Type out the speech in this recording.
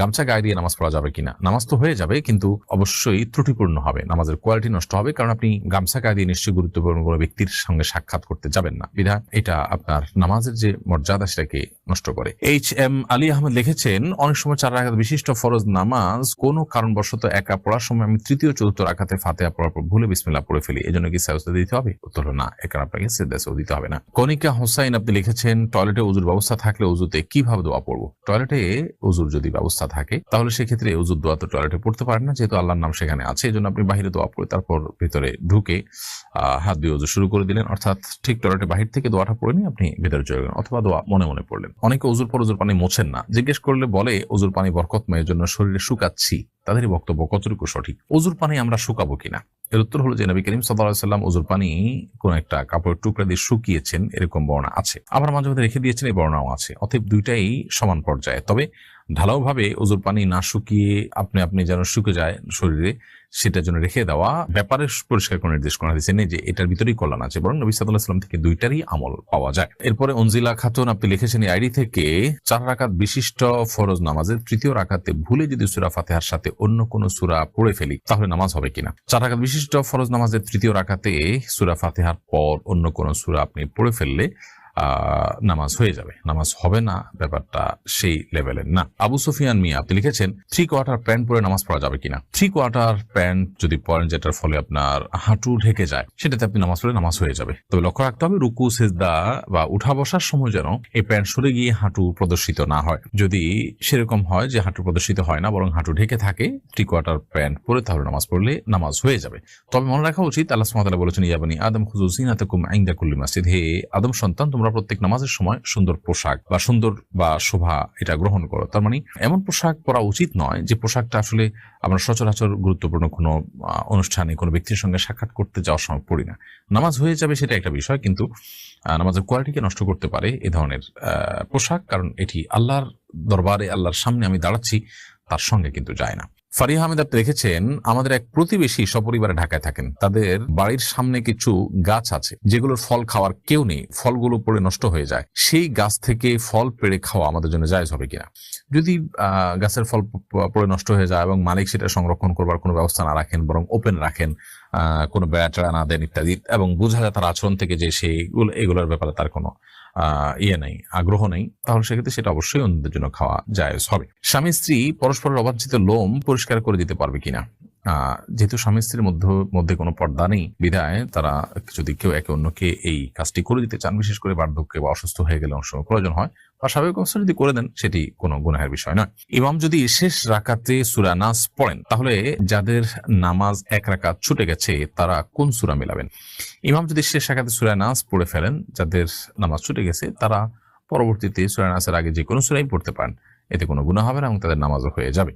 গামছা গায়ে দিয়ে নামাজ পড়া যাবে কিনা? নামাজ তো হয়ে যাবে, কিন্তু অবশ্যই ত্রুটিপূর্ণ হবে। নামাজের কোয়ালিটি নষ্ট হবে, কারণ আপনি গামছা গায়ে দিয়ে নিশ্চয়ই গুরুত্বপূর্ণ কোনো ব্যক্তির সঙ্গে সাক্ষাৎ করতে যাবেন না। বিধায় এটা আপনার নামাজের যে মর্যাদা, সেটাকে নষ্ট করে। এইচ এম আলী আহমেদ লিখেছেন, অনেক সময় চার রাখাত বিশিষ্ট ফরজ নামাজ কোনো কারণবশত একা পড়ার সময় আমি তৃতীয়, চতুর্থ রাখাতে ফাতেহা পড়ার পর ভুলে বিসমিল্লাহ পড়ে ফেলি। এজন্য কি সাজদা দিতে হবে? উত্তর, না এখানে আপনাকে সেদাসও দিতে হবে না। কনিকা হোসাইন আপনি লিখেছেন, টয়লেটে উজুর ব্যবস্থা থাকলে উজুতে কীভাবে দোয়া পড়ব? টয়লেটে উজুর যদি ব্যবস্থা থাকে, তাহলে সেক্ষেত্রে উজুর দোয়া তো টয়লেটে পড়তে পারেন না, যেহেতু আল্লাহর নাম সেখানে আছে এই জন্য আপনি বাহিরে দোয়া পড়ে, তারপর ভিতরে ঢুকে হাত দিয়ে উজু শুরু করে দিলেন। অর্থাৎ ঠিক টয়লেটে বাহির থেকে দোয়াটা পড়ে নিয়ে আপনি ভেতরে চলে গেলেন, অথবা দোয়া মনে মনে পড়লেন। অনেকে উজুর পর উজুর পানি মোছেন না, জিজ্ঞেস করলে বলে উজুর পানি বরকতময়ের জন্য শরীরে শুকাচ্ছি। তাদের বক্তব্য কতটুকু সঠিক? অজুর পানি আমরা শুকাবো কিনা? এর উত্তর হলো যে নবী করিম সাল্লাম উজুর পানি কোন একটা কাপড়ের টুকরা দিয়ে শুকিয়েছেন, এরকম বর্ণা আছে। আবার মাঝে মধ্যে রেখে দিয়েছেন, এই বর্ণাও আছে। অতএব দুইটাই সমান পর্যায়ে। তবে ঢালাও ভাবে উজুর পানি না শুকিয়ে আপনি আপনি যেন শুকে যায় শরীরে সেটার জন্য রেখে দেওয়া ব্যাপারে পরিষ্কার করে নির্দেশ করা হয়েছে নেই যে এটার ভিতরেই কল্যাণ আছে বরং নবী সাল্লাহ সাল্লাম থেকে দুইটারই আমল পাওয়া যায়। এরপরে অনজিলা খাতুন, আপনি লিখেছেন আইডি থেকে চার রাকাত বিশিষ্ট ফরজ নামাজের তৃতীয় রাকাতে ভুলে যদি সুরা ফাতেহার সাথে অন্য কোনো সুরা পড়ে ফেলি, তাহলে নামাজ হবে কিনা? চার রাকাত বিশিষ্ট ফরজ নামাজের তৃতীয় রাকাতে সুরা ফাতেহার পর অন্য কোনো সুরা আপনি পড়ে ফেললে নামাজ হয়ে যাবে। নামাজ হবে না, ব্যাপারটা সেই লেভেলের না। আবু সুফিয়ান মিয়া, আপনি লিখেছেন, থ্রি কোয়ার্টার প্যান্ট পরে নামাজ পড়া যাবে কিনা? থ্রি কোয়ার্টার প্যান্ট যদি পরেন, যেটার ফলে আপনার হাঁটু ঢেকে যায়, সেটাতে আপনি নামাজ পড়ে নামাজ হয়ে যাবে। তবে লক্ষ্য রাখতে হবে, রুকু, সেজদা বা উঠা বসার সময় যেন এই প্যান্ট সরে গিয়ে হাঁটু প্রদর্শিত না হয়। যদি সেরকম হয় যে হাঁটু প্রদর্শিত হয় না, বরং হাঁটু ঢেকে থাকে, থ্রি কোয়ার্টার প্যান্ট পরে তাহলে নামাজ পড়লে নামাজ হয়ে যাবে। তবে মনে রাখা উচিত, আল্লাহ সুমাতালা বলেছেন, ইয়াবানি আদম খুজুসিনাতাকুম আইন্দা কুল্লি মাসজিদ। হে আদম সন্তান, তোমরা প্রত্যেক নামাজের সময় সুন্দর পোশাক বা সুন্দর বা শোভা এটা গ্রহণ করো। তার মানে এমন পোশাক পরা উচিত নয় যে পোশাকটা আসলে আমরা সচরাচর গুরুত্বপূর্ণ কোনো অনুষ্ঠানে কোনো ব্যক্তির সঙ্গে সাক্ষাৎ করতে যাওয়ার সময় পড়ি না। নামাজ হয়ে যাবে সেটা একটা বিষয় কিন্তু নামাজের কোয়ালিটিকে নষ্ট করতে পারে এ ধরনের পোশাক কারণ এটি আল্লাহর দরবারে, আল্লাহর সামনে আমি দাঁড়াচ্ছি, তার সঙ্গে কিন্তু যায় না। ফারিহা আহমেদ আপনি রেখেছেন আমাদের এক প্রতিবেশী সপরিবারে ঢাকায় থাকেন। তাদের বাড়ির সামনে কিছু গাছ আছে, যেগুলোর ফল খাওয়ার কেউ নেই, ফলগুলো পড়ে নষ্ট হয়ে যায়। সেই গাছ থেকে ফল পেড়ে খাওয়া আমাদের জন্য জায়জ হবে কিনা? যদি গাছের ফল পড়ে নষ্ট হয়ে যায় এবং মালিক সেটা সংরক্ষণ করবার কোনো ব্যবস্থা না রাখেন, বরং ওপেন রাখেন কোনো বেড়া টেড়া না দেন ইত্যাদি, এবং বোঝা যায় তার আচরণ থেকে যে সেইগুলো এগুলোর ব্যাপারে তার কোনো ইয়ে নেই, আগ্রহ নেই। তাহলে সেক্ষেত্রে সেটা অবশ্যই অন্যদের জন্য খাওয়া যায় হবে স্বামী স্ত্রী পরস্পরের অবাঞ্ছিত লোম পরিষ্কার করে দিতে পারবে কিনা? যেহেতু স্বামী স্ত্রীর মধ্যে মধ্যে কোনো পর্দা নেই বিধায় তারা যদি কেউ একে অন্যকে এই কাজটি করে দিতে চান, বিশেষ করে বার্ধক্যে বা অসুস্থ হয়ে গেলে সময় প্রয়োজন হয়, বা স্বাভাবিক অবস্থা যদি করে দেন, সেটি কোনো গুনাহের বিষয় নয়। ইমাম যদি শেষ রাকাতে সুরা নাস পড়েন, তাহলে যাদের নামাজ এক রাকাত ছুটে গেছে, তারা কোন সুরা মেলাবেন? ইমাম যদি শেষ রাকাতে সুরা নাস পড়ে ফেলেন, যাদের নামাজ ছুটে গেছে, তারা পরবর্তীতে সুরা নাসের আগে যে কোনো সুরাই পড়তে পারেন। এতে কোনো গুণা হবে না এবং তাদের নামাজও হয়ে যাবে।